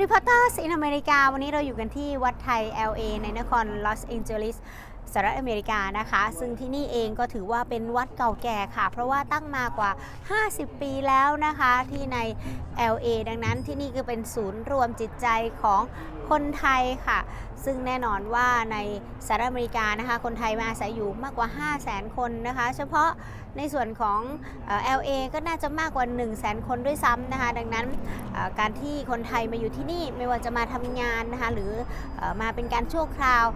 รีพอร์เตอร์สในอเมริกา วันนี้เราอยู่กันที่วัดไทย LA ในนครลอสแองเจลิสสหรัฐอเมริกานะคะ ซึ่งที่นี่เองก็ถือว่าเป็นวัดเก่าแก่ค่ะ เพราะว่าตั้งมากว่า 50 ปีแล้วนะคะที่ใน LA ดังนั้นที่นี่คือเป็นศูนย์รวมจิตใจของคนไทยค่ะ ซึ่งแน่นอนว่าในสหรัฐอเมริกานะคะคนไทยมาอาศัยอยู่มากกว่า 5 0 0 0 0 0 คนนะคะ เฉพาะในส่วนของเอ่อ LA ก็น่าจะมากกว่า 1 0 0 0 0 0 คนด้วยซ้ำนะคะ ดังนั้นเอ่อการที่คนไทยมาอยู่ที่นี่ไม่ว่าจะมาทำงานนะคะหรือเออมาเป็นการชั่วคราว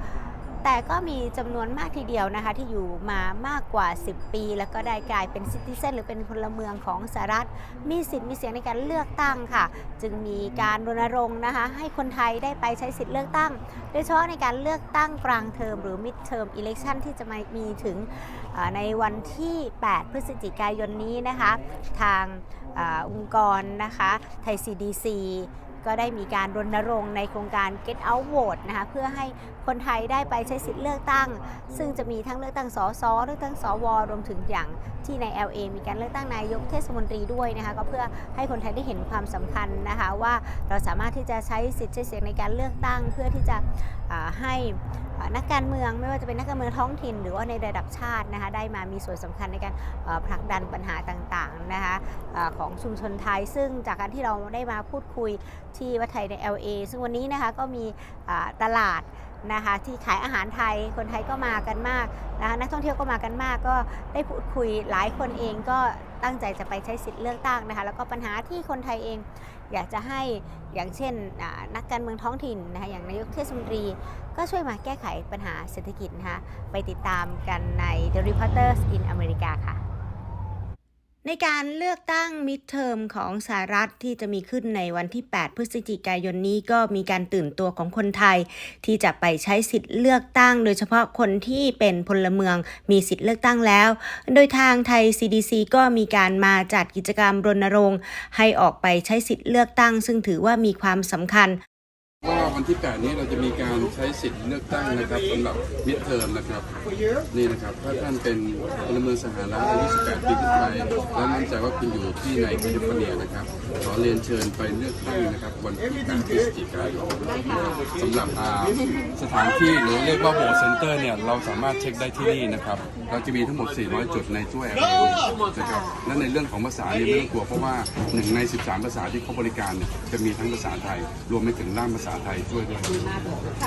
แต่ก็มีจำนวนมากทีเดียวนะคะ ที่อยู่มามากกว่า 10 ปี แล้วก็ได้กลายเป็นซิติเซนหรือเป็นพลเมืองของสหรัฐ มีสิทธิ์มีเสียงในการเลือกตั้งค่ะ จึงมีการรณรงค์นะคะ ให้คนไทยได้ไปใช้สิทธิ์เลือกตั้ง โดยเฉพาะในการเลือกตั้งกลางเทอมหรือ mid term election ที่จะมามีถึงในวันที่ 8 พฤศจิกายนนี้นะคะ ทางออองค์กรนะคะไทย CDC ก็ได้มีการรณรงค์ในโครงการ Get Out Vote นะคะเพื่อให้ คนไทยได้ไปใช้สิทธิ์เลือกตั้ง ซึ่งจะมีทั้งเลือกตั้งสสเลือกตั้งสวรวมถึงอย่างที่ใน LA มีการเลือกตั้งนายกเทศมนตรีด้วยนะคะก็เพื่อให้คนไทยได้เห็นความสำคัญนะคะว่าเราสามารถที่จะใช้สิทธิ์ใช้เสียงในการเลือกตั้ง เพื่อที่จะอ่าให้อ่านักการเมืองไม่ว่าจะเป็นนักการเมืองท้องถิ่น หรือว่าในระดับชาตินะคะได้มามีส่วนสำคัญในการเอ่อผลักดันปัญหาต่างๆนะคะอ่าของชุมชนไทย ซึ่งจากการที่เราได้มาพูดคุยที่วัดไทยใน LA ซึ่งวันนี้นะคะก็มีอ่าตลาด นะคะที่ขายอาหารไทยคนไทยก็มากันมากนะคะนักท่องเที่ยวก็มากันมาก ก็ได้พูดคุยหลายคนเองก็ตั้งใจจะไปใช้สิทธิ์เลือกตั้งนะคะแล้วก็ปัญหาที่คนไทยเองอยากจะให้อย่างเช่นนักการเมืองท้องถิ่นนะคะอย่างนายกเทศมนตรี ก็ช่วยมาแก้ไขปัญหาเศรษฐกิจนะคะไปติดตามกันใน The Reporters in America ค่ะ ในการเลือกตั้งมิดเทอมของสหรัฐที่จะมีขึ้นในวันที่ 8 พฤศจิกายนนี้ก็มีการตื่นตัวของคนไทย ที่จะไปใช้สิทธิ์เลือกตั้ง โดยเฉพาะคนที่เป็นพลเมืองมีสิทธิ์เลือกตั้งแล้ว โดยทางไทย CDC ก็มีการมาจัดกิจกรรมรณรงค์ ให้ออกไปใช้สิทธิ์เลือกตั้ง ซึ่งถือว่ามีความสำคัญ ว่าวันที่ 8 นี้เราจะมีการใช้สิทธิ์เลือกตั้งนะครับสำหรับมิดเทอมนะครับ นี่นะครับ ถ้าท่านเป็นพลเมืองสหรัฐอายุ 18 ปีขึ้นไปและมั่นใจว่าคุณอยู่ที่ในแคลิฟอร์เนียนะครับ ขอเรียนเชิญไปเลือกตั้งนะครับ วันที่ 8 พฤศจิกายนสำหรับสถานที่หรือเรียกว่าโบสเซ็นเตอร์เนี่ยเราสามารถเช็คได้ที่นี่นะครับ เราจะมีทั้งหมด 400 จุดในทั่วแอรียนะครับและในเรื่องของภาษาเนี่ยไม่ต้องกลัวเพราะว่า 1 ใน 13 ภาษาที่เขาบริการเนี่ยจะมีทั้งภาษาไทย รวมไปถึงล่ามภาษาไทยช่วยด้วย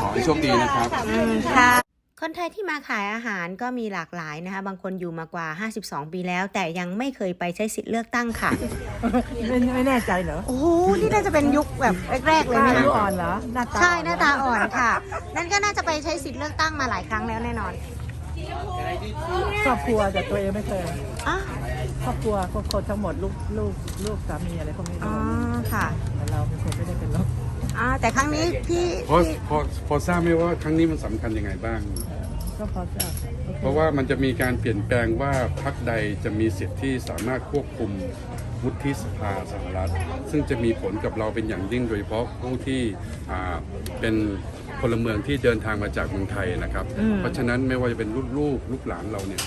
ขอให้โชคดีนะครับคนไทยที่มาขายอาหารก็มีหลากหลายนะคะ บางคนอยู่มากว่า 52 ปีแล้ว แต่ยังไม่เคยไปใช้สิทธิ์เลือกตั้งค่ะ ไม่ไม่แน่ใจเหรอโอ้โหนี่น่าจะเป็นยุคแบบแรกๆเลยไหมอายุคะอ่อนเหรอหน้าตาใช่หน้าตาอ่อนค่ะ นั่นก็น่าจะไปใช้สิทธิ์เลือกตั้งมาหลายครั้งแล้วแน่นอนครอบครัวแต่ตัวเองไม่เคยอ๋อครอบครัวครอบครัวทั้งหมดลูกลูกลูกสามีอะไรพวกนี้อ๋ทั้องหมดค่ะแต่เราเป็นคนไม่ได้เป็นโรค อ่าแต่ครั้งนี้พี่พอพี่พอพอทราบไหมว่าครั้งนี้มันสำคัญยังไงบ้าง ก็พอทราบโอคเพราะว่ามันจะมีการเปลี่ยนแปลงว่าพรรคใดจะมีสิทธิ์ที่สามารถควบคุมวุฒิสภาสหรัฐ ซึ่งจะมีผลกับเราเป็นอย่างยิ่งโดยเฉพาะผู้ที่อ่าเป็นพลเมืองที่เดินทางมาจากเมืองไทยนะครับ เพราะฉะนั้นไม่ว่าจะเป็นลูกลูกลูกหลานเราเนี่ย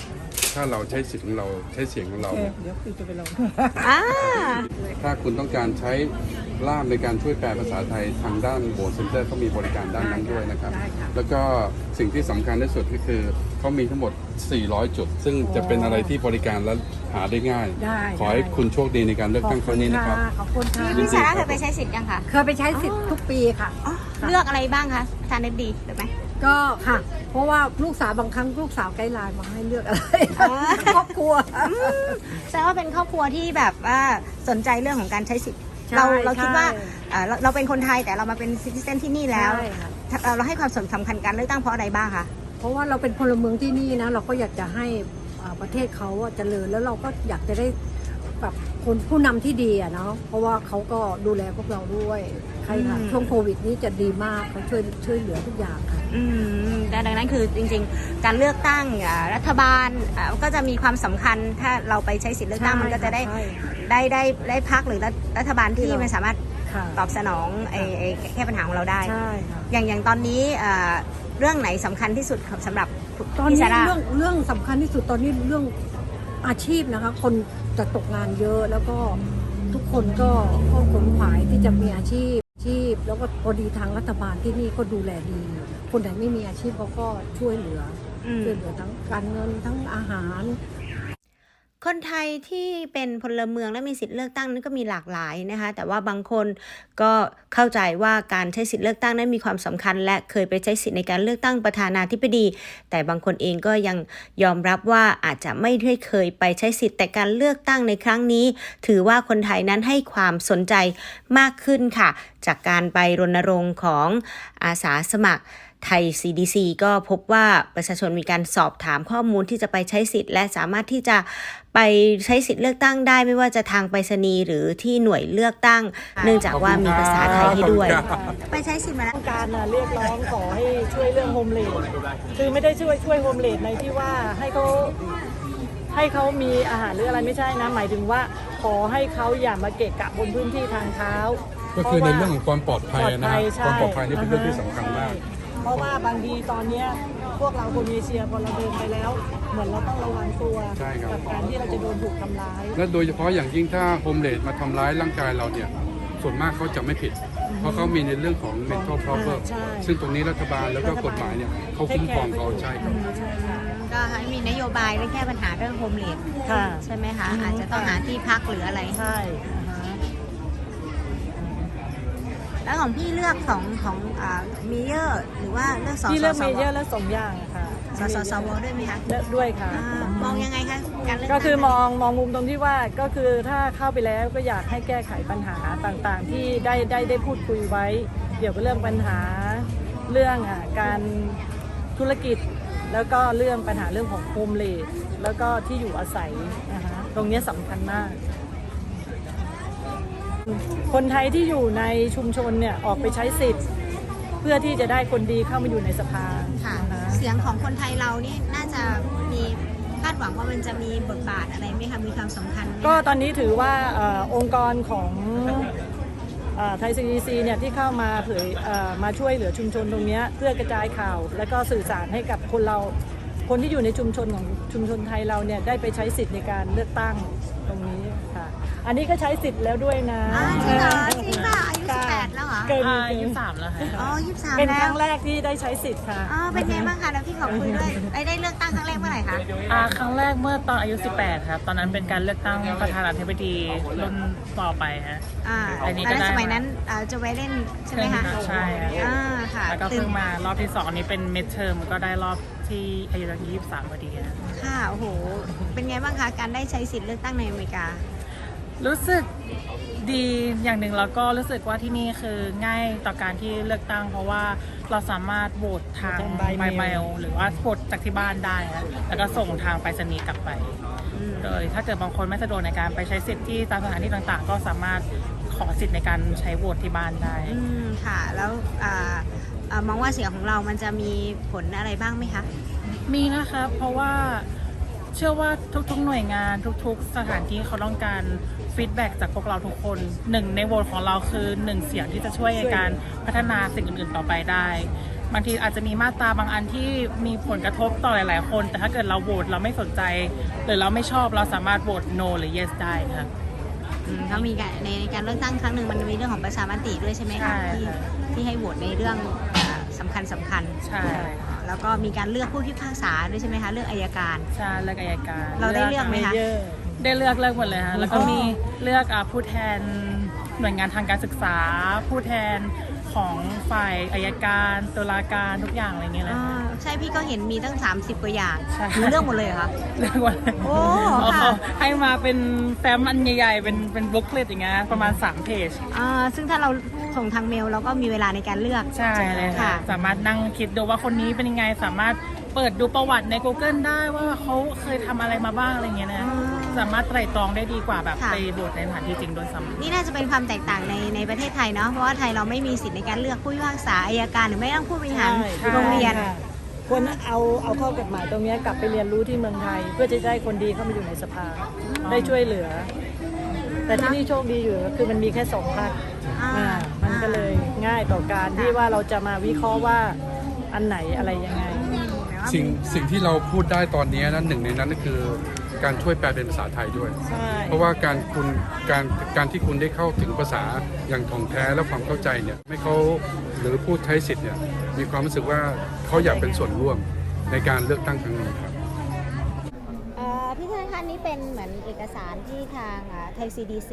ถ้าเราใช้สิทธิ์ของเราใช้เสียงของเราโอเคเนี่ย เดี๋ยวพี่จะไปลงอ่า ถ้าคุณต้องการใช้ ล่ามในการช่วยแปลภาษาไทยทางด้านโบสเซ็นเตอร์เขามีบริการด้านนั้นด้วยนะครับ ได้ค่ะ แล้วก็สิ่งที่สำคัญที่สุดก็คือเขามีทั้งหมด 400 จุด ซึ่งจะเป็นอะไรที่บริการและหาได้ง่าย ได้ขอให้คุณโชคดีในการเลือกตั้งครั้งนี้นะครับ ขอบคุณค่ะ พี่สาระเคยไปใช้สิทธิ์ยังคะเคยไปใช้สิทธิ์ทุกปีค่ะ อ๋อเลือกอะไรบ้างคะทานเนดีหรือไหม ก็ค่ะ เพราะว่าลูกสาวบางครั้งลูกสาวไกด์ไลน์มาให้เลือกอะไรอ๋อ ครอบครัว แสดงว่าเป็นครอบครัวที่แบบว่าสนใจเรื่องของการใช้สิทธิ์ ใช่เราเราคิดว่าใช่ เอ่อเราเราเป็นคนไทยแต่เรามาเป็นซิติเซนที่นี่แล้ว ใช่ค่ะ เอ่อเราให้ความสำคัญการเลือกตั้งเพราะอะไรบ้างคะ เพราะว่าเราเป็นพลเมืองที่นี่นะ เราก็อยากจะให้อ่าประเทศเขาอะเจริญแล้วเราก็อยากจะได้ แบบคนผู้นำที่ดีอะเนาะเพราะว่าเขาก็ดูแลพวกเราด้วยใครค่ะอืม ช่วงโควิดนี้จะดีมากเขาช่วยช่วยเหลือทุกอย่างค่ะ อืมแต่ดังนั้นคือจริงๆ การเลือกตั้งอ่ารัฐบาลอ่าก็จะมีความสำคัญถ้าเราไปใช้สิทธิ์เลือกตั้งใช่มันก็จะได้ใช่ได้ได้ได้พักหรือรัฐรัฐบาลที่ที่เรามั มันสามารถค่ะตอบสนองไอ้ไอ้แก้ปัญหาของเราได้ ใช่ค่ะ อย่างอย่างตอนนี้อ่าเรื่องไหนสำคัญที่สุดสำหรับตอนพี่นี้ซาร่า เรื่องเรื่องสำคัญที่สุดตอนนี้เรื่องอาชีพนะคะ คน จะตกงานเยอะแล้วก็ทุกคนก็ก็ขนขวายที่จะมีอาชีพชีพ แล้วก็พอดีทางรัฐบาลที่นี่ก็ดูแลดี คนไหนไม่มีอาชีพเขาก็ช่วยเหลืออืมช่วยเหลือทั้งการเงินทั้งอาหาร คนไทยที่เป็นพลเมืองและมีสิทธิ์เลือกตั้งนั้นก็มีหลากหลายนะคะ แต่ว่าบางคนก็เข้าใจว่าการใช้สิทธิ์เลือกตั้งนั้นมีความสำคัญ และเคยไปใช้สิทธิ์ในการเลือกตั้งประธานาธิบดี แต่บางคนเองก็ยังยอมรับว่าอาจจะไม่ได้เคยไปใช้สิทธิ์แต่การเลือกตั้งในครั้งนี้ ถือว่าคนไทยนั้นให้ความสนใจมากขึ้นค่ะ จากการไปรณรงค์ของอาสาสมัคร ไทย CDC ก็พบว่าประชาชนมีการสอบถามข้อมูลที่จะไปใช้สิทธิ์ และสามารถที่จะไปใช้สิทธิ์เลือกตั้งได้ ไม่ว่าจะทางไปรษณีย์หรือที่หน่วยเลือกตั้ง เนื่องจากว่ามีภาษาไทยให้ด้วยขอบคุณครับไปใช้สิทธิ์มาแล้วต้องการน่ะเรียกร้องขอให้ช่วยเรื่องโฮมเลดคือไม่ได้ช่วยช่วยโฮมเลดในที่ว่าให้เขาให้เขามีอาหารหรืออะไรไม่ใช่นะ หมายถึงว่าขอให้เขาอย่ามาเกะกะบนพื้นที่ทางเท้าก็คือในเรื่องของความปลอดภัยปลอดนะภัฮะยใช่ความปลอดภัยนี่เป็นเรื่องที่สำคัญมากใช่ เพราะว่าบางทีตอนเนี้ยพวกเราคนเอเชียพอเราเดินไปแล้ว เหมือนเราต้องระวังตัวใช่ครับ กับการที่เราจะโดนถูกทำร้าย และโดยเฉพาะอย่างยิ่งถ้าโฮมเลดมาทำร้ายร่างกายเราเนี่ย ส่วนมากเขาจะไม่ผิด เพราะเขามีในเรื่องของ mental problem ใช่ ซึ่งตรงนี้รัฐบาลแล้วก็กฎหมายเนี่ยเขาคุ้มครองเขาใช่ครับ ใช่ค่ะก็ให้มีนโยบายเรื่องแก้ปัญหาเรื่องโฮมเลดค่ะ ใช่ไหมคะอือฮึอาจจะต้องหาที่พักหรืออะไร ใช่ แล้วของพี่เลือกของของอ่ามีเยอร์หรือว่าเลือกสอที่สเลือกสเมวเยอร์และสองอย่างค่ะสสสวด้วยไหมคะเลือกด้วยค่ะ อ่ามองยังไงคะการเลือกก็คือตั้มองมองมุมตรงที่ว่าก็คือถ้าเข้าไปแล้วก็อยากให้แก้ไขปัญหาต่างๆ ที่ได้ได้ได้พูดคุยไว้ เกี่ยวกับเรื่องปัญหาเรื่องอะการธุรกิจ แล้วก็เรื่องปัญหาเรื่องของโฮมเลดแล้วก็ที่อยู่อาศัยนะคะตรงเนี้ยสำคัญมาก คนไทยที่อยู่ในชุมชนเนี่ยออกไปใช้สิทธิ์ เพื่อที่จะได้คนดีเข้ามาอยู่ในสภาค่ะนะคะเสียงของคนไทยเรานี่น่าจะมีคาดหวังว่ามันจะมีบทบาทอะไรไหมคะมีความสำคัญไหมคะก็ตอนนี้ถือว่าเออองค์กรของไทยซีดีซีเนี่ยที่เข้ามาเผยเอ่อมาช่วยเหลือชุมชนตรงเนี้ยเพื่อกระจายข่าว และก็สื่อสารให้กับคนเราคนที่อยู่ในชุมชนของชุมชนไทยเราเนี่ยได้ไปใช้สิทธิ์ในการเลือกตั้งตรงนี้ค่ะ อันนี้ก็ใช้สิทธิ์แล้วด้วยนะอ่าจริงเหรอจริงป่ะอายุค่ะ18แล้วเหรอ เกินอาเกิยุนสามแล้วค่ะอ๋อ23เป็นแล้ควรั้งแรกที่ได้ใช้สิทธิ์ค่ะ อ๋อเป็นไงบ้างคะแล้วพี่ขอคุยด้วยได้ได้เลือกตั้งครั้งแรกเมื่อไหร่คะ อ่าครั้งแรกเมื่อตอนอายุ 18 ครับ ตอนนั้นเป็นการเลือกตั้งประธานาธิบดีรุ่นต่อไปฮะ อ่าอันนี้ตอนนั้นก็ได้สมัยนั้นอ่าจะไว้เล่นใช่ไหมคะใช่ครับ อ่าค่ะแล้วก็ตื่เพิ่นงมารอบที่2นี้เป็น mid term ก็ได้รอบที่อายุ23พอดีฮะค่ะ โอ้โห เป็นไงบ้างคะ การได้ใช้สิทธิ์เลือกตั้งในอเมริกา รู้สึกดีอย่างหนึ่งแล้วก็รู้สึกว่าที่นี่คือง่ายต่อการที่เลือกตั้ง เพราะว่าเราสามารถโหวตทางทางใบ by เม mail ลหรือว่าโหวตจากที่บ้านได้ฮะแล้วก็ส่งทางไปรษณีย์กลับไปอืมโดยถ้าเกิดบางคนไม่สะดวกในการไปใช้สิทธิ์ที่ตามสถานที่ต่างๆ ก็สามารถขอสิทธิ์ในการใช้โหวตที่บ้านได้อืมค่ะ แล้วอ่าอ่ามองว่าเสียงของเรามันจะมีผลอะไรบ้างไหมคะ มีนะครับเพราะว่าเชื่อว่าทุกๆหน่วยงานทุก ๆ สถานที่เขาต้องการ ฟีดแบ็จากพวกเราทุกคนหนึ่งในโหวตของเราคือหนึ่งเสียงที่จะช่วยในการพัฒนาสิ่งอื่นๆต่อไปได้ บางทีอาจจะมีมาตราบางอันที่มีผลกระทบต่อหลายๆ คน แต่ถ้าเกิดเราโหวตเราไม่สนใจ หรือเราไม่ชอบเราสามารถโหวต no หรือ yes ได้นะครับอืมเขามีการในการเลือกตั้งครั้งหนึ่งมันมีเรื่องของประชามติด้วยใช่ไหมใช่คะที่ค่ะที่ให้โหวตในเรื่องอ่าสำคัญสำคัญใช่แล้วก็มีการเลือกผู้พิพากษาด้วยใช่ไหมคะเลือกอายการใช่เลือกอายการ เราได้เลือกไหมคะเยอะ ได้เลือกเลือกหมดเลยค่ะแล้วก็อ๋อมีเลือกอะผู้แทนหน่วยงานทางการศึกษา ผู้แทนของฝ่ายอายการตุลาการทุกอย่างอะไรเงี้ยเลยอ่าใช่พี่ก็เห็นมีตั้ง 30กว่าอย่างใช่ หนูเลือกหมดเลยเหรอคะ เลือกหมดเลยโอ้เอาค่ะ เขาให้มาเป็นแฟ้มอันใหญ่ๆ เป็นเป็นบุ๊กเลตอย่างเงี้ยประมาณ 3 เพจ อ่าซึ่งถ้าเราส่งทางเมลเราก็มีเวลาในการเลือก ใช่เลยค่ะ ค่ะ สามารถนั่งคิดดูว่าคนนี้เป็นยังไง สามารถเปิดดูประวัติใน Google ได้ว่าเขาเคยทำอะไรมาบ้างอะไรเงี้ยนะ อืม สามารถไตร่ตรองได้ดีกว่าแบบค่ะ ไปโหวตในสถานที่จริงโดยซ้ำ นี่น่าจะเป็นความแตกต่างในในประเทศไทยเนาะเพราะว่าไทยเราไม่มีสิทธิ์ในการเลือกผู้พิพากษาอายการหรือไม่ต้องผู้บริหารใช่ โรงเรียน ค่ะควรเอาเอาข้อกฎหมายตรงเนี้ยกลับไปเรียนรู้ที่เมืองไทย เพื่อจะได้คนดีเข้ามาอยู่ในสภา ได้ช่วยเหลือ แต่ที่นี่โชคดีอยู่คือมันมีแค่สองพักอ่าอ่ามันก็เลยง่ายต่อการที่ว่าเราจะมาวิเคราะห์ว่าอันไหนอะไรยังไง สิ่งสิ่งที่เราพูดได้ตอนนี้นะหนึ่งในนั้นก็คือ การช่วยแปลเป็นภาษาไทยด้วย ใช่ เพราะว่าการคุณการการที่คุณได้เข้าถึงภาษาอย่างถ่องแท้และความเข้าใจเนี่ยไม่เขาหรือผู้ใช้สิทธิ์เนี่ยมีความรู้สึกว่าเขาอยากเป็นส่วนร่วมในการเลือกตั้งครั้งนี้ครับ เอ่อพี่ธนคะนี่เป็นเหมือนเอกสารที่ทางอ่าไทย CDC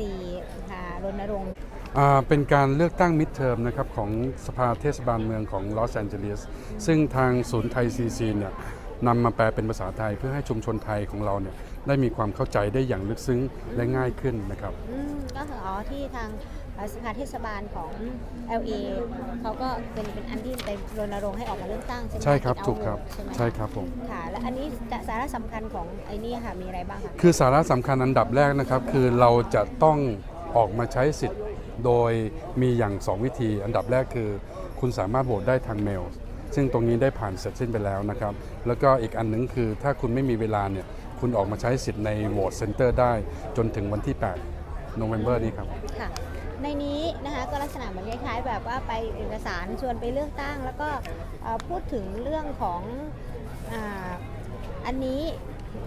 ค่ะรณรงค์อ่าเป็นการเลือกตั้งมิดเทอมนะครับของสภาเทศบาลเมืองของลอสแอนเจลิสซึ่งทางศูนย์ไทยซีซีเนี่ย นำมาแปลเป็นภาษาไทยเพื่อให้ชุมชนไทยของเราเนี่ยได้มีความเข้าใจได้อย่างลึกซึ้งและง่ายขึ้นนะครับ อืมก็คืออ๋อที่ทางเอ่อสภาเทศบาลของ LA เขาก็เป็นเป็นอันที่ไปรณรงค์ให้ออกมาเลือกตั้งใช่ไหมใช่ครับ Get Out ถูกครับใช่ไหมใช่ครับผม ค่ะ และอันนี้จะสาระสำคัญของไอ้นี่ค่ะมีอะไรบ้างคะ คือสาระสำคัญอันดับแรกนะครับ คือเราจะต้องออกมาใช้สิทธิ์ โดยมีอย่าง 2 วิธี อันดับแรกคือ คุณสามารถโหวตได้ทางเมล ซึ่งตรงนี้ได้ผ่านเสร็จสิ้นไปแล้วนะครับ แล้วก็อีกอันหนึงคือถ้าคุณไม่มีเวลาเนี่ยคุณออกมาใช้สิทธิ์ในโหวตเซ็นเตอร์ได้จนถึงวันที่8โนเวม ber นี้ครับ ค่ะในนี้นะคะก็ลักษณะเหมือนคล้ายๆ แบบว่าไปเอกสารชวนไปเลือกตั้ง แล้วก็เอ่อพูดถึงเรื่องของอาอันนี้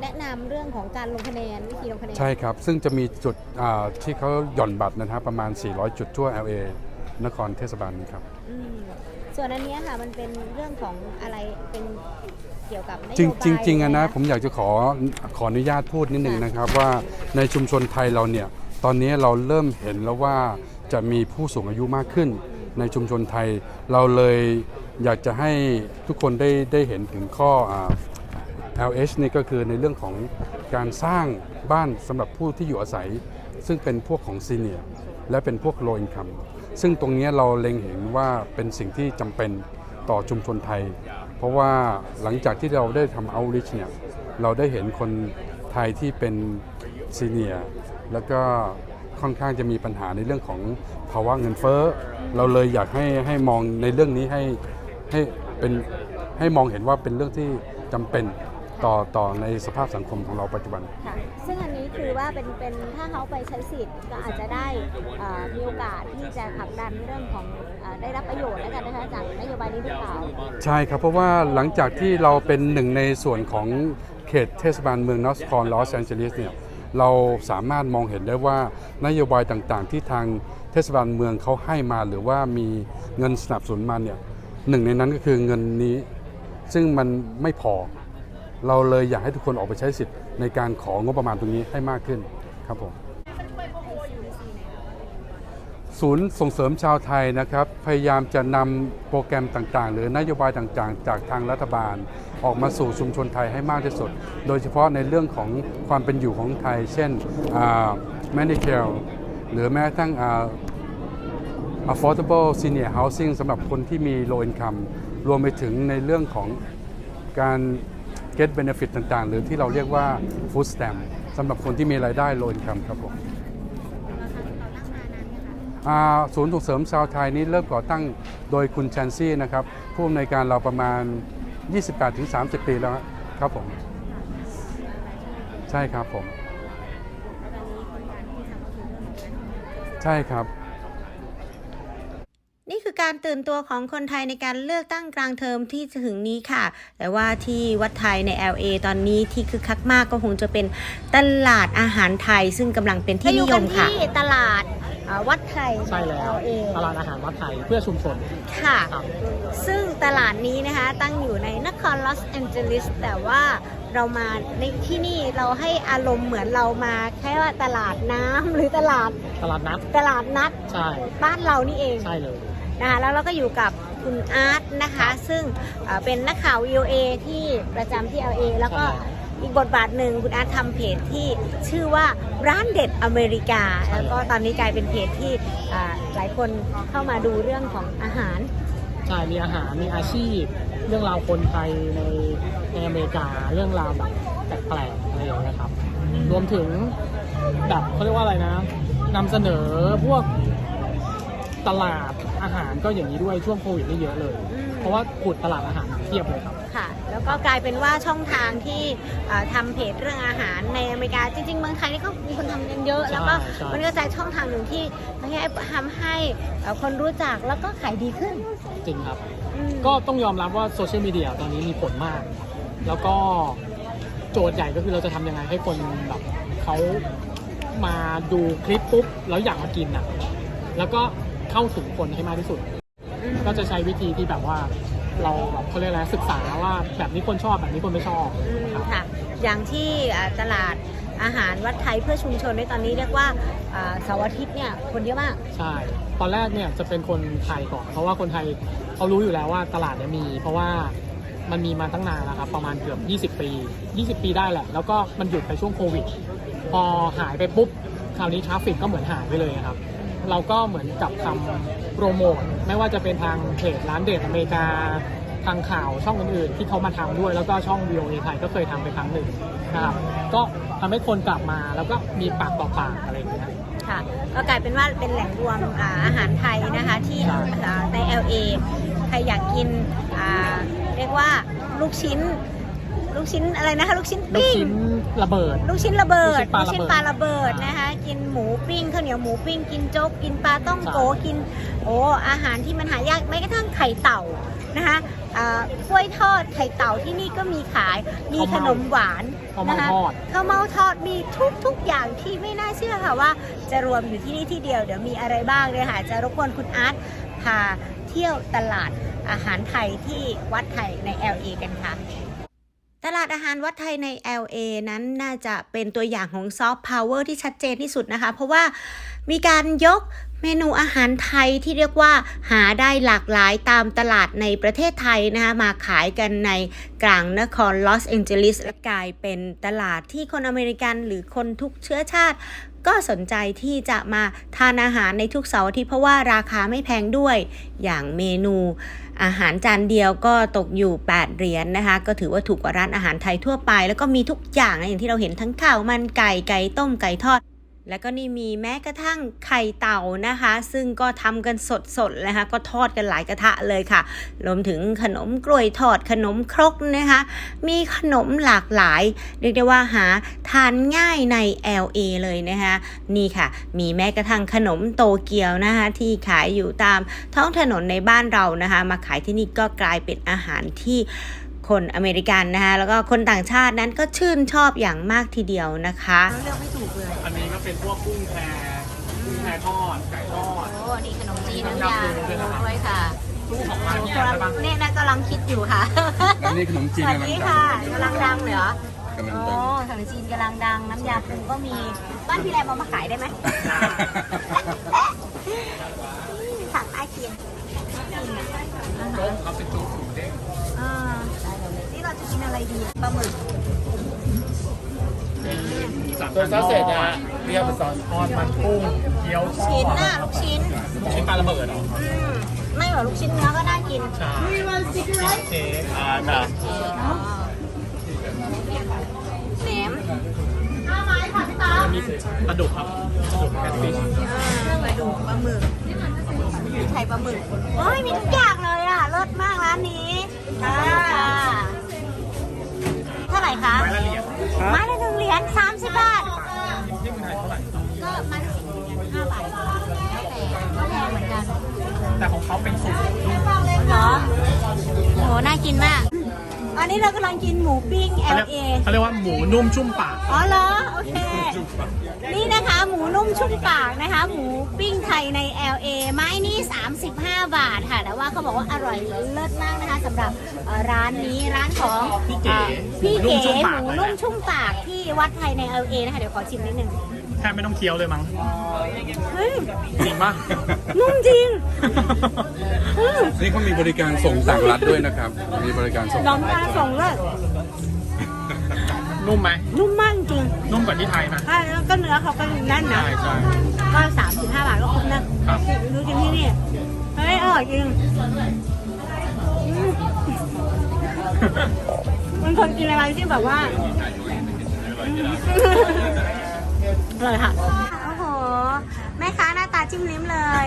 แนะนำเรื่องของการลงคะแนนวิธีลงคะแนนใช่ครับ ซึ่งจะมีจุดอ่าที่เขาหย่อนบัตรนะครับประมาณ 400 จุดทั่ว LA นครเทศบาลนี้ครับอืมส่วนอันเนี้ยค่ะมันเป็นเรื่องของอะไรเป็น เกี่ยวกับนโยบายจริงจริงๆอะนะหผมอยากจะขอขออนุญาตพูดนิดนึงนะครับว่าในชุมชนไทยเราเนี่ยตอนนี้เราเริ่มเห็นแล้วว่าจะมีผู้สูงอายุมากขึ้น ในชุมชนไทยเราเลยอยากจะให้ทุกคนได้ได้เห็นถึงข้ออ่า LH นี่ก็คือในเรื่องของการสร้างบ้านสำหรับผู้ที่อยู่อาศัย ซึ่งเป็นพวกของซีเนียและเป็นพวก low income ซึ่งตรงนี้เราเล็งเห็นว่าเป็นสิ่งที่จำเป็นต่อชุมชนไทย เพราะว่าหลังจากที่เราได้ทำ outreach เนี่ยเราได้เห็นคนไทยที่เป็นซีเนียแล้วก็ค่อนข้างจะมีปัญหาในเรื่องของภาวะเงินเฟ้อ เราเลยอยากให้ให้มองในเรื่องนี้ให้ให้เป็นให้มองเห็นว่าเป็นเรื่องที่จำเป็น ต่อต่อในสภาพสังคมของเราปัจจุบัน ค่ะซึ่งอันนี้คือว่าเป็นเป็นถ้าเขาไปใช้สิทธิ์ก็อาจจะได้เอ่อมีโอกาสที่จะผลักดันเรื่องของเออได้รับประโยชน์แล้วกันนะคะจากนโยบายนี้หรือเปล่า ใช่ครับ เพราะว่าหลังจากที่เราเป็นหนึ่งในส่วนของเขตเทศบาลเมืองนอสคอนลอสแอนเจลิสเนี่ยเราสามารถมองเห็นได้ว่านโยบายต่างๆ ที่ทางเทศบาลเมืองเขาให้มาหรือว่ามีเงินสนับสนุนมาเนี่ยหนึ่งในนั้นก็คือเงินนี้ ซึ่งมันไม่พอ เราเลยอยากให้ทุกคนออกไปใช้สิทธิ์ในการของงบประมาณตรงนี้ให้มากขึ้นครับผมศูนย์ส่งเสริมชาวไทยนะครับ พยายามจะนำโปรแกรมต่างๆ หรือนโยบายต่างๆ จากทางรัฐบาล ออกมาสู่ชุมชนไทยให้มากที่สุด โดยเฉพาะในเรื่องของความเป็นอยู่ของไทย เช่นแมนิเ r e หรือแม้ทั้ง affordable senior housing สำหรับคนที่มี low income รวมไปถึงในเรื่องของการ get benefit ต่างๆ หรือที่เราเรียกว่า food stamp สำหรับคนที่มีรายได้ low income ครับผมอ่าศูนย์ส่งเสริมชาวไทยนี้เริ่มก่อตั้งโดยคุณแชนซี่นะครับ ผู้อำนวยการเราประมาณ 28-30 ปีแล้วครับผม ใช่ครับผม ใช่ครับนี่คือ การตื่นตัวของคนไทยในการเลือกตั้งกลางเทอมที่จะถึงนี้ค่ะ แต่ว่าที่วัดไทยใน LA ตอนนี้ที่คึกคักมากก็คงจะเป็นตลาดอาหารไทย ซึ่งกำลังเป็นที่นิยมค่ะที่ตลาดอ่าวัดไทยใช่แล้วเองตลาดอาหารวัดไทยเพื่อชุมชนค่ะครับซึ่งตลาดนี้นะคะตั้งอยู่ในนครลอสแอนเจลิสแต่ว่าเรามาในที่นี่เราให้อารมณ์เหมือนเรามาแค่ว่าตลาดน้ำหรือตลาดตลาดนัดตลาดนัดใช่บ้านเรานี่เองใช่เลย นะคะแล้วเราก็อยู่กับคุณอาร์ตนะคะ ซึ่งเอ่อเป็นนักข่าว VOA ที่ประจำที่ LA แล้วก็ใช่อีกบทบาทหนึ่งคุณอาร์ตทำเพจที่ชื่อว่าร้านเด็ดอเมริกา แล้วก็ตอนนี้กลายเป็นเพจที่อ่าหลายคนเข้ามาดูเรื่องของอาหารใช่มีอาหารมีอาชีพ เรื่องราวคนไทยในในอเมริกาเรื่องราวแบบแปลกๆอะไรอย่างเงี้ยครับ รวมถึงแบบเขาเรียกว่าอะไรนะนำเสนอพวก ตลาดอาหารก็อย่างนี้ด้วยช่วงโควิดนี่เยอะเลย อืม เพราะว่าขุดตลาดอาหารเทียบเลยครับ ค่ะ แล้วก็กลายเป็นว่าช่องทางที่เอ่อทำเพจเรื่องอาหารในอเมริกาจริง ๆ เมืองไทยนี่ก็มีคนทำกันเยอะ ใช่แล้วก็ใช่ มันก็จะช่องทางหนึ่งที่ให้ทำให้เอ่อคนรู้จักแล้วก็ขายดีขึ้นจริงครับ อืม ก็ต้องยอมรับว่าโซเชียลมีเดียตอนนี้มีผลมาก แล้วก็โจทย์ใหญ่ก็คือเราจะทำยังไงให้คนแบบเขามาดูคลิปปุ๊บ แล้วอยากมากินอะ แล้วก็ เข้าถึงคนให้มากที่สุด ก็จะใช้วิธีที่แบบว่าเราแบบเขาเรียกอะไรศึกษาว่าแบบนี้คนชอบแบบนี้คนไม่ชอบอืมครับ ค่ะ อย่างที่อ่าตลาดอาหารวัดไทยเพื่อชุมชนในตอนนี้เรียกว่าอ่าเสาร์อาทิตย์เนี่ยคนเยอะมาก ใช่ ตอนแรกเนี่ยจะเป็นคนไทยก่อน เพราะว่าคนไทยเขารู้อยู่แล้วว่าตลาดเนี่ยมี เพราะว่ามันมีมาตั้งนานแล้วครับ ประมาณเกือบ 20 ปี 20 ปีได้แหละ แล้วก็มันหยุดไปช่วงโควิด พอหายไปปุ๊บ คราวนี้ทราฟฟิกก็เหมือนหายไปเลยครับ เราก็เหมือนกับทำโปรโมทไม่ว่าจะเป็นทางเพจร้านเด็ดอเมริกาทางข่าวช่องอื่นๆ ที่เขามาทำด้วยแล้วก็ช่อง VOA ไทยก็เคยทำไปครั้งหนึ่งนะครับก็ทำให้คนกลับมาแล้วก็มีปากต่อปากอะไรอย่างเงี้ยค่ะก็กลายเป็นว่าเป็นแหล่งรวมอ่าอาหารไทยนะคะที่ใช่อ่าใน LA ใครอยากกินอ่าเรียกว่าลูกชิ้น ลูกชิ้นอะไรนะคะลูกชิ้นลูกปิ้ง ชิ้นระเบิด ลูกชิ้นระเบิดลูกชิ้นปลาระเบิดปลาระเบิดนะคะ กินหมูปิ้งข้าวเหนียวหมูปิ้งกินโจ๊กกินปลาต้องโกใช่กินโอ้อาหารที่มันหายากแม้กระทั่งไข่เต่านะคะอ่ากล้วยทอดไข่เต่าที่นี่ก็มีขายมีขนมหวานข้าวเมานะคะทอด ข้าวเมาทอดมีทุกทุกอย่างที่ไม่น่าเชื่อค่ะว่า จะรวมอยู่ที่นี่ที่เดียวเดี๋ยวมีอะไรบ้างเลยค่ะจะรบกวนคุณอาร์ตพาเที่ยวตลาดอาหารไทยที่วัดไทยใน LA กันค่ะตลาดอาหารวัดไทยใน LA นั้นน่าจะเป็นตัวอย่างของซอฟต์พาวเวอร์ที่ชัดเจนที่สุดนะคะ เพราะว่ามีการยกเมนูอาหารไทยที่เรียกว่าหาได้หลากหลายตามตลาดในประเทศไทยนะคะมาขายกันในกลางนครลอสแองเจลิสและกลายเป็นตลาดที่คนอเมริกันหรือคนทุกเชื้อชาติ ก็สนใจที่จะมาทานอาหารในทุกเสาร์อาทิตย์เพราะว่าราคาไม่แพงด้วย อย่างเมนูอาหารจานเดียวก็ตกอยู่ 8 เหรียญนนะคะ ก็ถือว่าถูกกว่าร้านอาหารไทยทั่วไป แล้วก็มีทุกอย่างอย่างที่เราเห็นทั้งข้าวมันไก่ไก่ต้มไก่ทอด แล้วก็นี่มีแม้กระทั่งไข่เต่านะคะ ซึ่งก็ทำกันสดๆนะคะก็ทอดกันหลายกระทะเลยค่ะรวมถึงขนมกล้วยทอดขนมครกนะคะ มีขนมหลากหลาย เรียกได้ว่าหาทานง่ายใน LA เลยนะคะนี่ค่ะ มีแม้กระทั่งขนมโตเกียวนะคะ ที่ขายอยู่ตามท้องถนนในบ้านเรานะคะ มาขายที่นี่ก็กลายเป็นอาหารที่ คนอเมริกันนะคะแล้วก็คนต่างชาตินั้นก็ชื่นชอบอย่างมากทีเดียวนะคะเลือกไม่ถูกเลย อันนี้ก็เป็นพวกกุ้งแพกุ้งแพทอดไก่ทอดโอ้นี่ขนมจีนน้ำยาด้วยค่ะตู้ของร้านเนี่ยกำลังใช่ปะเนี่ยนะกำลังคิดอยู่ค่ะอันนี้ขนมจีนสวัสกำลังดีดัค่ะงกำลังดังเลยเหรอกำลังโอ้ดังขนมจีนกำลังดังน้ำยาปูก็มีบ้านพี่แรมเอามาขายได้ไหมสั่งไอเคียงโจ๊กครับเป็นโจ๊กหมูเด้งอ่านี่เราจะ กินอะไรดีปลาหมึกสามชั้นทอดเรียกเป็นซอสทอดมันกุ้งเกี๊ยวทอชิ้นดน่ะลูกชิ้นชิ้นปลาระเบิดเหรออืมไม่เหรอลูกชิ้นเนื้อก็น่ากินใช่เค้กอ่าค่ะอ๋อแหนมมีปลาดุกครับปลาดุกแคทฟิชปลาดุกปลาหมึกไข่ปลาหมึกโอ้ยมีทุกอย่างเลยอะเลิศมากร้านนี้ค่ะเท่าไห ร่คะไม้ละเหรียญไม้ละหนึ่งเหรียญสามสิบบาทที่เมืองไทยเท่าไหร่ก็ไม้ละสิบเหรียญห้าบาทแล้วแต่ก็แพงเหมือนกัน แต่ของเขาเป็นสูตรเหรอโหน่ากินมากอันนี้เรากำลังกินหมูปิ้งเขาเรียก LA เขาเรียกว่าหมูนุ่มชุ่มปาก อ๋อเหรอ โอเค นี่นะคะหมูนุ่มชุ่มปากนะคะ หมูปิ้งไทยใน LA ไม้นี่ 35 บาทค่ะ แต่ว่าเขาบอกว่าอร่อยเลิศมากนะคะสำหรับเอ่อร้านนี้ร้านของพี่เก๋อ่าพี่หมูนุ่เก๋มชุ่มปากหมูเลยนุ่มนะชุ่มปากที่วัดไทยใน LA นะคะเดี๋ยวขอชิมนิดนึงแทบไม่ต้องเคี้ยวเลยมั้งเฮ้ยจริงปะ นุ่มจริงอืมนี่เขามีบริการส่งต่างรัฐด้วยนะครับ มีบริการส่งน้องมาส่งเลย นุ่มไหมนุ่มมากจริงนุ่มกว่าที่ไทยไหมใช่แล้วก็เนื้อเขาก็แน่นนะใช่ใช่ก็สามสิบห้าบาทก็คุ้มนะครับรู้กินที่นี่เฮ้ยอร่อยจริงอืมมันคนกินอะไรที่แบบว่าอร่อยค่ะโอ้โหแม่ค้าหน้าตาจิ้มลิ้มเลย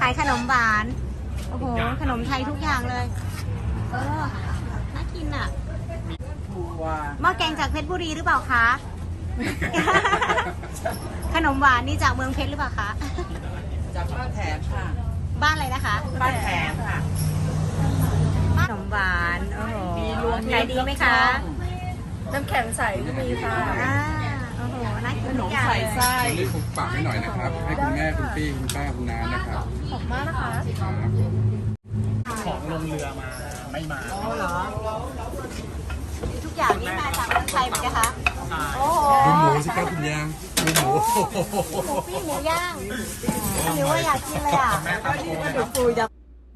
ขายขนมหวาน โอ้โห ขนมไทยทุกอย่างเลย เออ น่ากินอะ หม้อแกงจากเพชรบุรีหรือเปล่าคะ ขนมหวานนี่จากเมืองเพชรหรือเปล่าคะ จากบ้านแถมค่ะ บ้านอะไรนะคะ บ้านแถมค่ะ ขนมหวานโอ้โหมีรวมขายดีไหมคะกน้ำแข็งใสก็มีค่ะอ่าโอ้โหน่ากินขนทุมกอย่างใส่เลยไส้วันนี้ผมฝากให้หน่อยนะครับ ให้คุณแม่คุณพี่คุณป้าคุณน้านะครับขอบมากนะคะ ครับผม ของลงเรือมาไม่มาทุกอ ย่างนี่มาจากเมืองไทยไหมคะโอ้โหดูหมูสิครับคุณยางดูหมูหมูปิ้งหมูย่างหรือว่าอยากกินเลยอะ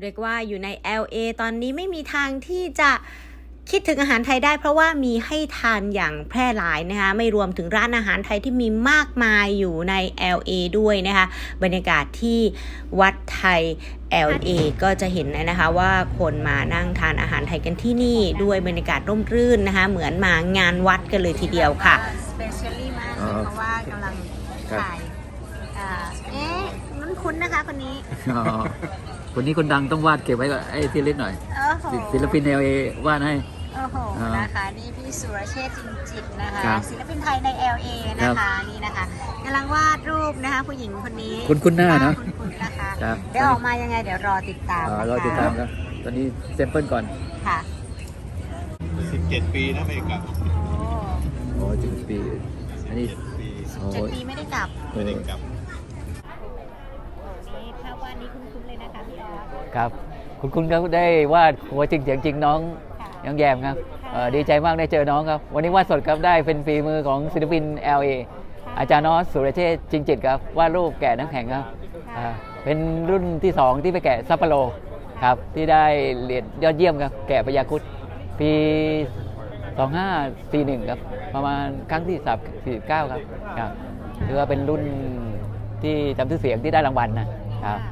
เรียกว่าอยู่ใน LA ตอนนี้ไม่มีทางที่จะ คิดถึงอาหารไทยได้เพราะว่ามีให้ทานอย่างแพร่หลายนะคะ ไม่รวมถึงร้านอาหารไทยที่มีมากมายอยู่ใน LA ด้วยนะคะ บรรยากาศที่วัดไทย LA ก็จะเห็นนะคะว่าคนมานั่งทานอาหารไทยกันที่นี่ด้วยบรรยากาศร่มรื่นนะคะ เหมือนมางานวัดกันเลยทีเดียวค่ะ Specially มากเลยเพราะว่ากำลังถ่ายอ่าเอ๊ะนั่นคุ้นนะคะคนนี้อ๋อ คนนี้คนดังต้องวาดเก็บไว้ก่อนไอ้ที่เล็กหน่อยโอ้โหศิลปินเอลเอวาดให้ โอ้โหอ่านนะคะนี่พี่สุรเชษฐ์จินจิตนะคะ ครับศิลปินไทยใน LA นะคะนี่นะคะกำลังวาดรูปนะคะ ผู้หญิงคนนี้คุ้นคุ้นๆหน้านะ คุ้นๆนะคะครับเดี๋ยวออกมายังไงเดี๋ยวรอติดตามอ่านะคะรอติดตามครับตอนนี้เซมเปิลก่อนค่ะ17ปีนะอเมริกาโอ้โอ้สิบปีอันนี้โอ้เจ็ดปีไม่ได้กลับไม่ได้กลับ นี่ภาพวาดนี้คุ้นๆเลยนะคะพี่ออส ครับ คุณคุณก็ได้วาดหัวจริงเสียงจริงน้องค่ะน้องแยมครับเอ่อดีใจมากได้เจอน้องครับ วันนี้วาดสดครับได้เป็นฝีมือของศิลปิน LA อาจารย์นอสสุรเชษฐ์จิงจิตครับวาดรูปแกะน้ำแข็งครับอ่าเป็นรุ่นที่ 2 ที่ไปแกะซัปโปโรครับที่ได้เหรียญยอดเยี่ยมครับแกะพยาครุดปี 2541 ครับ ประมาณครั้งที่ 49 ครับครับถือว่าเป็นรุ่นที่จำชื่อเสียงที่ได้รางวัลนะครับครับ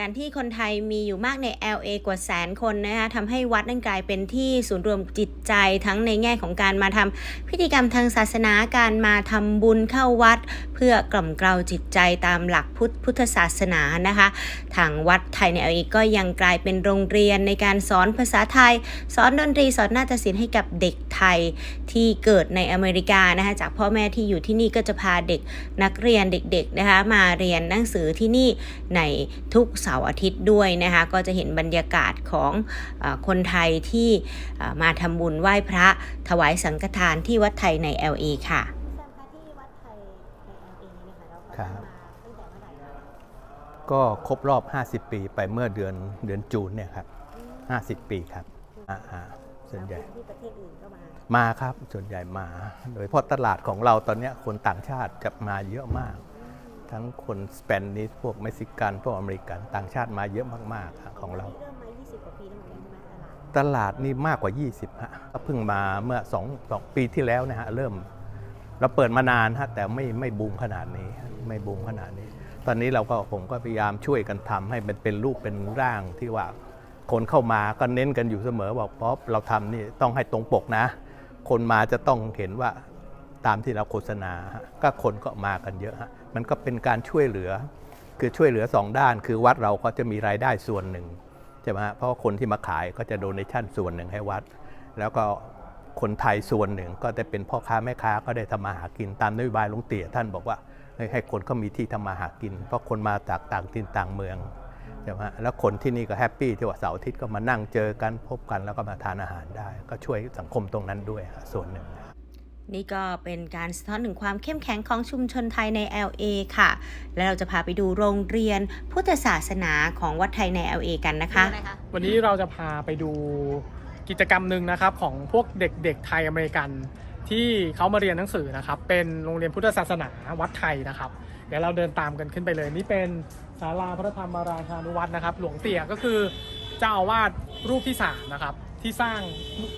การที่คนไทยมีอยู่มากใน LA กว่าแสนคนนะคะทำให้วัดนั้นกลายเป็นที่ศูนย์รวมจิตใจทั้งในแง่ของการมาทำพิธีกรรมทางศาสนาการมาทำบุญเข้าวัด เพื่อกล่อมเกลาจิตใจตามหลักพุทธพุทธศาสนานะคะ ทางวัดไทยใน LA ก็ยังกลายเป็นโรงเรียนในการสอนภาษาไทย สอนดนตรีสอนนาฏศิลป์ให้กับเด็กไทยที่เกิดในอเมริกานะคะจากพ่อแม่ที่อยู่ที่นี่ก็จะพาเด็กนักเรียนเด็กๆนะคะมาเรียนหนังสือที่นี่ในทุกเสาร์อาทิตย์ด้วยนะคะก็จะเห็นบรรยากาศของเออคนไทยที่เอ่อมาทำบุญไหว้พระถวายสังฆทานที่วัดไทยใน LA ค่ะครับก็ครบรอบ 50 ปีไปเมื่อเดือนเดือนจูนเนี่ยครับ 50 ปีครับอ่าฮะส่วนใหญ่ที่ประเทศอื่นก็มามาครับส่วนใหญ่มา โดยเฉพาะตลาดของเราตอนเนี้ยคนต่างชาติจะมาเยอะมาก ทั้งคนสเปนิชพวกเม็กซิกันพวกอเมริกันต่างชาติมาเยอะมากๆครับของเรา เริ่มมา 20 กว่าปีแล้วเหมือนกันใช่ไหมตลาดตลาดนี่มากกว่า 20ฮะก็เพิ่งมาเมื่อ2 2ปีที่แล้วนะฮะเริ่มเราเปิดมานานฮะแต่ไม่ไม่บูมขนาดนี้ ไม่บูมขนาดนี้ ตอนนี้เราก็ผมก็พยายามช่วยกันทำให้มันเป็นรูปเป็นร่างที่ว่าคนเข้ามาก็เน้นกันอยู่เสมอบอกป๊อปเราทำนี่ต้องให้ตรงปกนะ คนมาจะต้องเห็นว่าตามที่เราโฆษณาฮะก็คนก็มากันเยอะฮะ มันก็เป็นการช่วยเหลือ คือช่วยเหลือสองด้าน คือวัดเราก็จะมีรายได้ส่วนหนึ่งใช่ไหมฮะเพราะคนที่มาขายก็จะโดเนชั่นส่วนหนึ่งให้วัด แล้วก็คนไทยส่วนหนึ่งก็ได้เป็นพ่อค้าแม่ค้าก็ได้ทำมาหากินตามนโยบายหลวงเตี่ยท่านบอกว่าให้คนเขามีที่ทำมาหากิน เพราะคนมาจากต่างถิ่นต่างเมืองใช่ไหมแล้วคนที่นี่ก็แฮปปี้ที่ว่าเสาร์อาทิตย์ก็มานั่งเจอกันพบกันแล้วก็มาทานอาหารได้ ก็ช่วยสังคมตรงนั้นด้วยฮะส่วนหนึ่ง นี่ก็เป็นการสะท้อนถึงความเข้มแข็งของชุมชนไทยใน LA ค่ะ แล้วเราจะพาไปดูโรงเรียนพุทธศาสนาของวัดไทยใน LA กันนะคะ วันนี้เราจะพาไปดูกิจกรรมหนึ่งนะครับของพวกเด็กๆไทยอเมริกัน ที่เขามาเรียนหนังสือนะครับ เป็นโรงเรียนพุทธศาสนาวัดไทยนะครับ เดี๋ยวเราเดินตามกันขึ้นไปเลย นี่เป็นศาลาพระธรรมราชานุวัตรนะครับ หลวงเตี่ยก็คือเจ้าอาวาสรูปที่สามนะครับ ที่สร้าง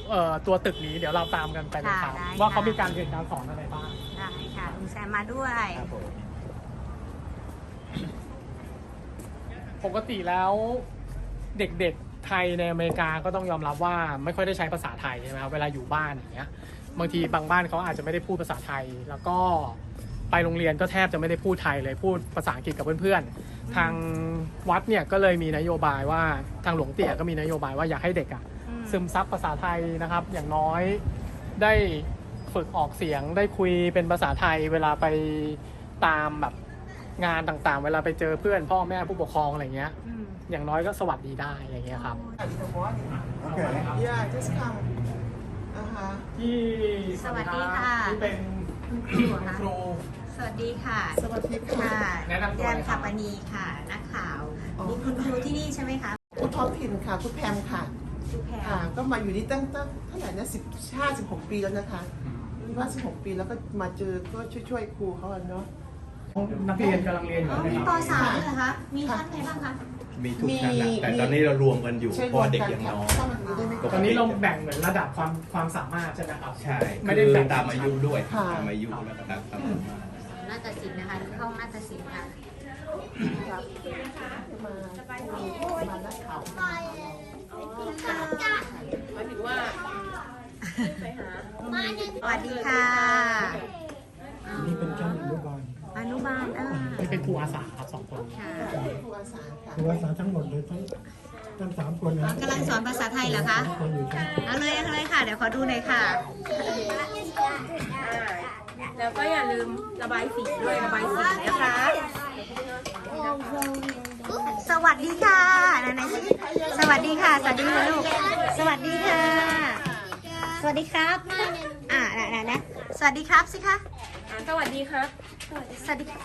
เอ่อตัวตึกนี้เดี๋ยวเราตามกันไปเลยครับ ค่ะได้ว่าเขาค่ะ มีการเรียนการสอนอะไรบ้างได้ค่ะคุณแซมมาด้วยปกติแล้วเด็กๆไทยในอเมริกาก็ต้องยอมรับว่าไม่ค่อยได้ใช้ภาษาไทยใช่ไหมครับเวลาอยู่บ้านอย่างเงี้ยบางทีบางบ้านเขาอาจจะไม่ได้พูดภาษาไทย แล้วก็ไปโรงเรียนก็แทบจะไม่ได้พูดไทยเลยพูดภาษาอังกฤษกับเพื่อนๆ ทางวัดเนี่ยก็เลยมีนโยบายว่าทางหลวงเตี่ยก็มีนโยบายว่าอยากให้เด็กอะ ซึมซับภาษาไทยนะครับ อย่างน้อยได้ฝึกออกเสียงได้คุยเป็นภาษาไทยเวลาไปตามแบบงานต่างๆ เวลาไปเจอเพื่อนพ่อแม่ผู้ปกครองอะไรเงี้ย อย่างน้อยก็สวัสดีได้อย่างเงี้ยครับ Yeah, just come. ที่สวัสดีค่ะ ที่เป็นครูคุณค่ะครู สวัสดีค่ะ สวัสดีค่ะ ค่ะแนะนำตัวแยหน่มอยครัขับบปณีค่ะ นักข่าวนี่คุณครูที่นี่ใช่ไหมคะ คุณท้องถิ่นค่ะ คุณแพมค่ะ ชื่อแพรค่ะก็มาอยู่นี่ตั้งตั้งเท่าไหร่นะสิบห้าสิบหกปีแล้วนะคะว่าสิบหกปีแล้วก็มาเจอก็ช่วยช่วยๆครูเขาอะเนาะ นักเรียนกำลังเรียนอยู่อ๋อนะมีคปรับสามเหรอคะ มีชั้นไหนบ้างคะ มีทุกชั้นนะแต่ตอนนี้เรารวมกันอยู่ช่วยเพราะว่าเด็กยังน้อย เข้ามาดูได้ไหมปก ตอนนี้เราแบ่งเหมือนระดับความความสามารถใช่ไหมครับ ใช่ไม่ได้คือแบ่งตามอายุด้วยค่ะ ตามอายุแล้วก็ตามตาม นาฏศิลป์นะคะห้องนาฏศิลป์ค่ะ ครับมามานักข่าว สวัสดีค่ะ นี่เป็นชั้นอนุบาลอนุบาลอ่านี่เป็นครูอาสาครับสองคนค่ะครูอาสาค่ะครูอาสาทั้งหมดเลยทั้งทั้งสามคนอ๋อกำลังสอนภาษาไทยเหรอคะคนอยู่ชั้นเอาเลยเอาเลยค่ะ เดี๋ยวขอดูหน่อยค่ะ แล้วก็อย่าลืมระบายสีด้วยระบายสีนะคะ สวัสดีค่ะไหนๆสิสวัสดีค่ะ สวัสดีค่ะลูก สวัสดีค่ะ สวัสดีครับ อ่าไหนๆนะสวัสดีครับสิคะ สวัสดีครับ สวัสดีครับ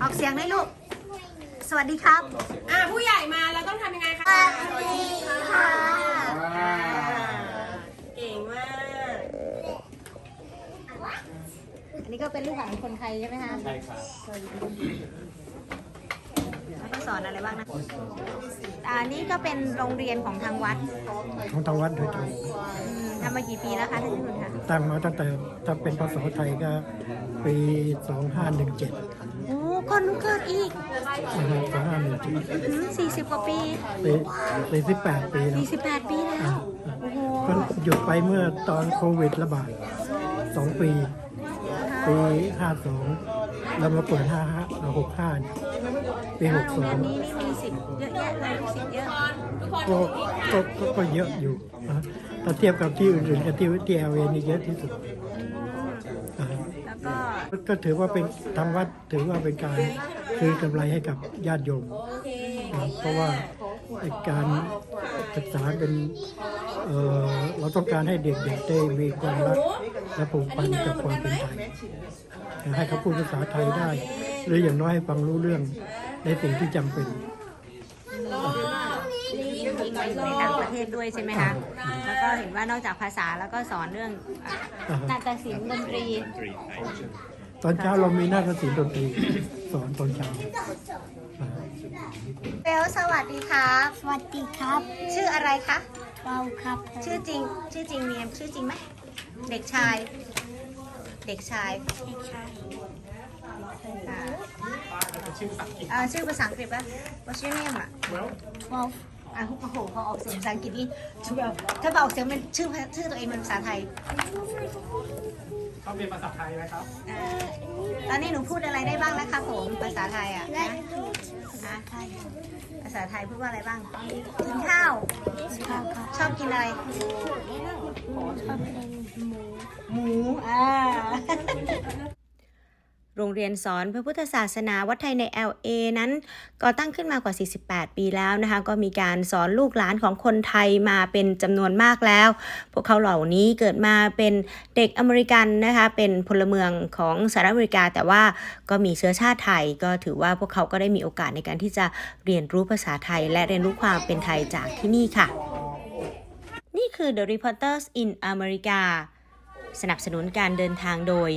ออกเสียงด้วยลูก สวัสดีครับ อ่าผู้ใหญ่มาเราต้องทำยังไงคะสวัสดีค่ะเก่งมาก อันนี้ก็เป็นลูกหลานคนไทยใช่ไหมคะ ใช่ครับแล้วก็ สอนอะไรบ้างนะอ่านี่ก็เป็นโรงเรียนของทางวัดของทางวัดโดยตรงอืมทำมากี่ปีแล้วคะท่านที่คุณคะตั้งมาตั้งแต่ถ้าเป็นภาษาไทยก็ปี 2517 โอ้คนหนูเกิดอีกนะครับ2517สี่สิบกว่าปีปี48ปีแล้วสี่สิบแปดปีแล้วโอ้โหก็หยุดไปเมื่อตอนโควิดระบาด 2 ปี ปี 52 แล้วมาเปิด 55 65เนี่ย ปีโรงเรียนนี้62นี่มีสิทธิ์เยอะแยะเลยลูกศิษย์เยอะก็ก็ก็ก็เยอะอยู่นะถ้าเทียบกับที่อื่นๆกับที่ที่เอลเอนี่เยอะที่สุดอ่าแล้วก็ก็ถือว่าเป็นทางวัดถือว่าเป็นการคืนกำไรให้กับญาติโยมนะเพราะว่าไอ้การศึกษาเป็นเอ่อเราต้องการให้เด็กๆได้มีความรักและผูกพันกับความเป็นไทย ให้เขาพูดภาษาไทยได้ หรืออย่างน้อยให้ฟังรู้เรื่อง ในสิ่งที่จำเป็นยิงไปอยู่ในต่างประเทศด้วยใช่ไหมคะ แล้วก็เห็นว่านอกจากภาษาแล้วก็สอนเรื่องอะอ่านาฏศิลป์ดนตรีตอนเช้าเรามีนาฏศิลป์ดนตรี สอนตอนเช้าอ่าเบลสวัสดีครับ สวัสดีครับชื่ออะไรคะ เราครับชื่อจริง ชื่อจริงมีชื่อจริงไหม เด็กชาย เด็กชาย เด็กชายอ่า ชื่อภาษาอังกฤษ อ่าชื่อภาษาอังกฤษปะ What's your name อะ well 12อะโอ้โหพอออกเสียงภาษาอังกฤษนี่ชื่อแบบถ้าพอออกเสียงเป็นชื่อชื่อตัวเองเป็นภาษาไทย ชอบเรียนภาษาไทยไหมครับ อ่าตอนนี้หนูพูดอะไรได้บ้างแล้วคะผมภาษาไทยอะนะอะภาษาไทยพูดว่าอะไรบ้าง กินข้าวข้าวครับชอบกินอะไร ชอบเป็นหมู หมู อ่า โรงเรียนสอนพระพุทธศาสนาวัดไทยใน LA นั้นก่อตั้งขึ้นมากว่า 48 ปีแล้วนะคะ ก็มีการสอนลูกหลานของคนไทยมาเป็นจำนวนมากแล้ว พวกเขาเหล่านี้เกิดมาเป็นเด็กอเมริกันนะคะ เป็นพลเมืองของสหรัฐอเมริกา แต่ว่าก็มีเชื้อชาติไทย ก็ถือว่าพวกเขาก็ได้มีโอกาสในการที่จะเรียนรู้ภาษาไทย และเรียนรู้ความเป็นไทยจากที่นี่ค่ะ นี่คือ The Reporters in America สนับสนุนการเดินทางโดย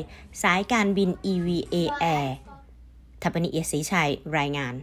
สายการบิน EVA Air ทัปนิเอียศรีชัยรายงาน